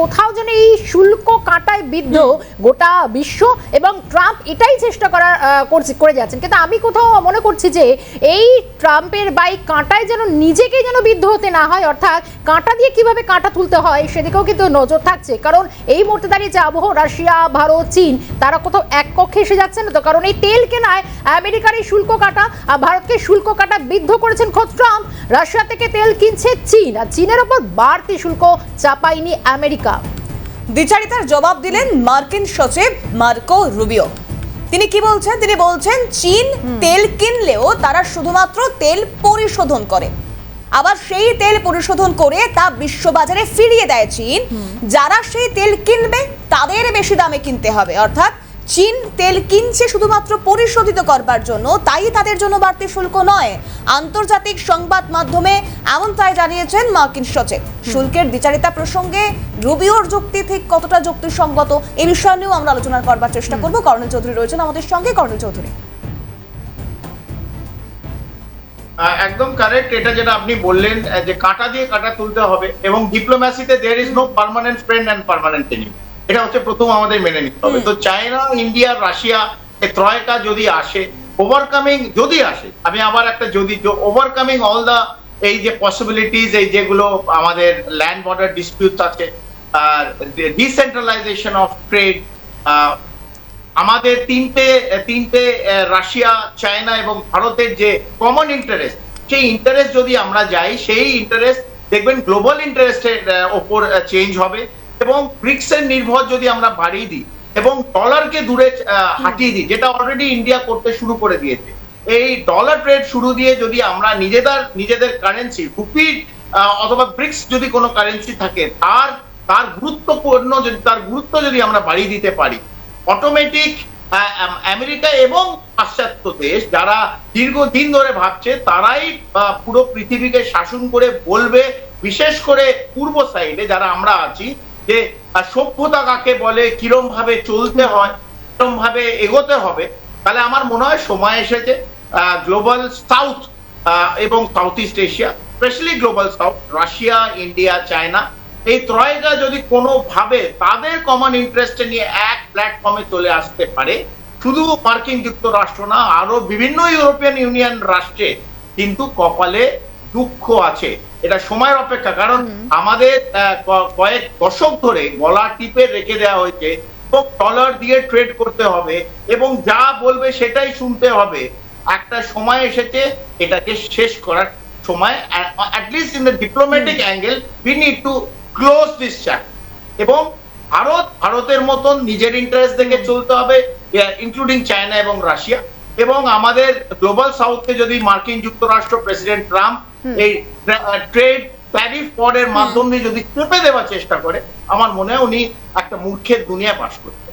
কোথাও যেন এই শুল্ক কাটায় বিদ্ধ গোটা বিশ্ব এবং ট্রাম্প এটাই চেষ্টা করার করছে করে যাচ্ছেন। কিন্তু আমি কোথাও মনে করছি যে এই ট্রাম্পের বাইক কাঁটায় যেন নিজেকে যেন বিদ্ধ হতে না হয় অর্থাৎ কাঁটা দিয়ে কীভাবে কাঁটা তুলতে হয় সেদিকেও কিন্তু নজর থাকছে। কারণ এই মুহূর্তে দাঁড়িয়ে যে আবহ রাশিয়া ভারত চীন তারা কোথাও এক কক্ষে এসে যাচ্ছে না তো? কারণ এই তেল কেনায় আমেরিকার এই শুল্ক কাটা আর ভারতকে শুল্ক কাটা বিদ্ধ করেছেন খোদ ট্রাম্প। রাশিয়া থেকে তেল কিনছে চীন আর চীনের ওপর বাড়তি শুল্ক চাপায়নি আমেরিকা। দ্বিচারিতার জবাব দিলেন মার্কিন সচিব মার্কো রুবিও। তিনি কি বলছেন? তিনি বলছেন, চীন তেল কিনলেও তারা শুধুমাত্র তেল পরিশোধন করে। আবার সেই তেল পরিশোধন করে তা বিশ্ববাজারে ফিরিয়ে দেয় চীন। যারা সেই তেল কিনবে, তাদের বেশি দামে কিনতে হবে। অর্থাৎ চীন তেল কিনছে শুধুমাত্র পরিশোধিত করবার জন্য তাই তাদের জন্য বাড়তি শুল্ক নয়। আন্তর্জাতিক সংবাদ মাধ্যমে এমনটাই জানিয়েছেন মার্কিন সচিব। শুল্কের দ্বিচারিতা প্রসঙ্গে রুবিওর যুক্তি ঠিক কতটা যুক্তিসঙ্গত এই বিষয় নিয়েও আমরা আলোচনা করবার চেষ্টা করব। কর্নেল চৌধুরী রয়েছেন আমাদের সঙ্গে। কর্নেল চৌধুরী। একদম কারেক্ট এটা যেটা আপনি বললেন যে কাটা দিয়ে কাটা তুলতে হবে এবং ডিপ্লোম্যাসিতে there is no permanent friend and permanent enemy এটা হচ্ছে প্রথম আমাদের মেনে নিতে হবে। তো চায়না ইন্ডিয়া রাশিয়া এই ত্রয়টা যদি আসে ওভারকামিং যদি আসে আমি আবার একটা যদি ওভারকামিং অল দা এই যে পসিবিলিটিস এই যেগুলো আমাদের ল্যান্ড বর্ডার ডিসপিউট আছে ডিসেন্ট্রালাইজেশন অফ ট্রেড আমাদের তিনটে তিনটে রাশিয়া চায়না এবং ভারতের যে কমন ইন্টারেস্ট সেই ইন্টারেস্ট যদি আমরা যাই সেই ইন্টারেস্ট দেখবেন গ্লোবাল ইন্টারেস্টের ওপর চেঞ্জ হবে। এবং ব্রিক্স এর নির্ভর যদি আমরা বাড়িয়ে দিই এবং ডলারকে দূরে হাঁটিয়ে দিই, যেটা অলরেডি ইন্ডিয়া করতে শুরু করে দিয়েছে। এই ডলার ট্রেড শুরু দিয়ে যদি আমরা নিজেদের নিজেদের কারেন্সি রুপির অথবা ব্রিক্স যদি কোনো কারেন্সি থাকে, তার তার গুরুত্বপূর্ণ যদি, তার গুরুত্ব যদি আমরা বাড়িয়ে দিতে পারি অটোমেটিক আমেরিকা এবং পাশ্চাত্য দেশ যারা দীর্ঘদিন ধরে ভাবছে, তারাই পুরো পৃথিবীকে শাসন করে বলবে, বিশেষ করে পূর্ব সাইডে যারা আমরা আছি যে সভ্যতা কাকে বলে, কিরম ভাবে চলতে হয়, কিরম ভাবে এগোতে হবে, তাহলে আমার মনে হয় সময় এসেছে গ্লোবাল সাউথ এবং south east Asia, specially global south, Russia, India, China, এই ত্রয়টা যদি কোনোভাবে তাদের কমন ইন্টারেস্টে নিয়ে এক প্ল্যাটফর্মে চলে আসতে পারে, শুধু মার্কিন যুক্তরাষ্ট্র না, আরও বিভিন্ন ইউরোপিয়ান ইউনিয়ন রাষ্ট্রে কিন্তু কপালে দুঃখ আছে। এটা সময়ের অপেক্ষা কারণ আমাদের কয়েক দশক ধরে গলা টিপে রেখে দেওয়া হয়েছে এবং ডলার দিয়ে ট্রেড করতে হবে এবং যা বলবে সেটাই শুনতে হবে। একটা সময় এসেছে এটাকে শেষ করার সময় at least in the diplomatic angle we need to close this chapter এবং ভারত ভারতের মতন নিজের ইন্টারেস্ট দেখে চলতে হবে ইনক্লুডিং চায়না এবং রাশিয়া এবং আমাদের গ্লোবাল সাউথকে যদি মার্কিন যুক্তরাষ্ট্র প্রেসিডেন্ট ট্রাম্প এই ট্রেড ট্যারিফ পরের মাধ্যমে যদি চেপে দেওয়ার চেষ্টা করে আমার মনে হয় উনি একটা মূর্খের দুনিয়া বাস করতে